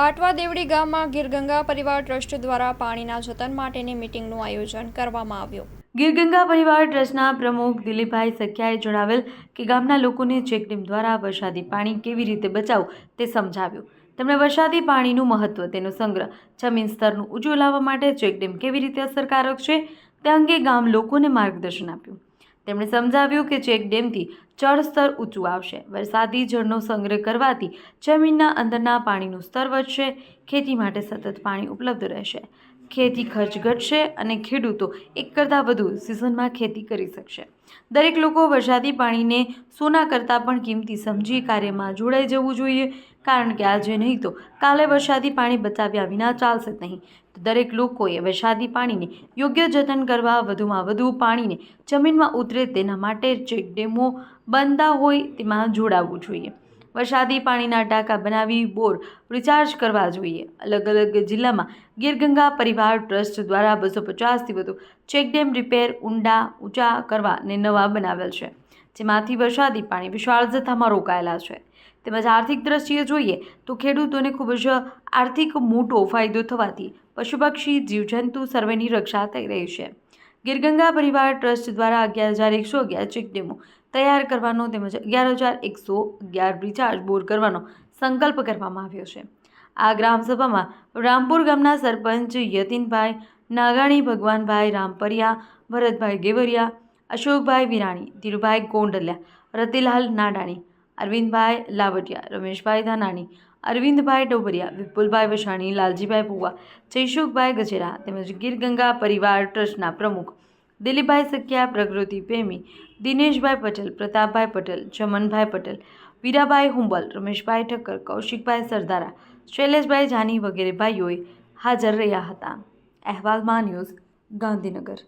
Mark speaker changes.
Speaker 1: બાટવા દેવડી ગામમાં ગીરગંગા પરિવાર ટ્રસ્ટ દ્વારા પાણીના જતન માટેની મિટિંગનું આયોજન કરવામાં આવ્યું.
Speaker 2: ગીરગંગા પરિવાર ટ્રસ્ટના પ્રમુખ દિલીપભાઈ સખ્યાએ જણાવેલ કે ગામના લોકોને ચેકડેમ દ્વારા વરસાદી પાણી કેવી રીતે બચાવવું તે સમજાવ્યું. તેમણે વરસાદી પાણીનું મહત્વ, તેનો સંગ્રહ, જમીન સ્તરનું ઊંચું લાવવા માટે ચેકડેમ કેવી રીતે અસરકારક છે તે અંગે ગામ લોકોને માર્ગદર્શન આપ્યું. તેમણે સમજાવ્યું કે ચેકડેમથી જળ સ્તર ઊંચું આવશે. વરસાદી જળનો સંગ્રહ કરવાથી જમીનના અંદરના પાણીનું સ્તર વધશે, ખેતી માટે સતત પાણી ઉપલબ્ધ રહેશે. ખેતી ખર્ચ ઘટશે અને ખેડૂતો એક કરતાં વધુ સિઝનમાં ખેતી કરી શકશે. દરેક લોકો વરસાદી પાણીને સોના કરતાં પણ કિંમતી સમજી કાર્યમાં જોડાઈ જવું જોઈએ, કારણ કે આજે નહીં તો કાલે વરસાદી પાણી બચાવ્યા વિના ચાલશે નહીં. તો દરેક લોકોએ વરસાદી પાણીને યોગ્ય જતન કરવા, વધુમાં વધુ પાણીને જમીનમાં ઉતરે તેના માટે ચેકડેમો બનતા હોય તેમાં જોડાવવું જોઈએ. વરસાદી પાણીના ટાંકા બનાવી બોર રિચાર્જ કરવા જોઈએ. અલગ અલગ જિલ્લામાં ગીરગંગા પરિવાર ટ્રસ્ટ દ્વારા બસો પચાસથી વધુ ચેકડેમ રિપેર ઊંડા ઊંચા કરવા અને નવા બનાવેલ છે. જેમાંથી વરસાદી પાણી વિશાળ જથ્થામાં રોકાયેલા છે. તેમજ આર્થિક દ્રષ્ટિએ જોઈએ તો ખેડૂતોને ખૂબ જ આર્થિક મોટો ફાયદો થવાથી પશુ પક્ષી, જીવજંતુ સર્વેની રક્ષા થઈ રહી છે. ગીરગંગા પરિવાર ટ્રસ્ટ દ્વારા અગિયાર હજાર એકસો અગિયાર ચેકડેમો તૈયાર કરવાનો તેમજ અગિયાર હજાર એકસો અગિયાર રિચાર્જ બોર કરવાનો સંકલ્પ કરવામાં આવ્યો છે. આ ગ્રામસભામાં રામપુર ગામના સરપંચ યતિનભાઈ નાગાણી, ભગવાનભાઈ રામપરિયા, ભરતભાઈ ગેવરિયા, અશોકભાઈ વિરાણી, ધીરુભાઈ ગોંડલિયા, રતિલાલ નાડાણી, અરવિંદભાઈ લાવટિયા, રમેશભાઈ ધાનાણી, અરવિંદભાઈ ડોબરિયા, વિપુલભાઈ વસાણી, લાલજીભાઈ ભુવા જયશુખભાઈ ગજેરા તેમજ ગીરગંગા પરિવાર ટ્રસ્ટના પ્રમુખ દિલીપભાઈ સખિયા પ્રકૃતિ પ્રેમી, દિનેશભાઈ પટેલ, પ્રતાપભાઈ પટેલ ચમનભાઈ પટેલ, વીરાભાઈ હુંબલ, રમેશભાઈ ઠક્કર, કૌશિકભાઈ સરદારા, શૈલેષભાઈ જાની વગેરે ભાઈઓએ હાજર રહ્યા હતા. અહેવાલમાં ન્યૂઝ ગાંધીનગર.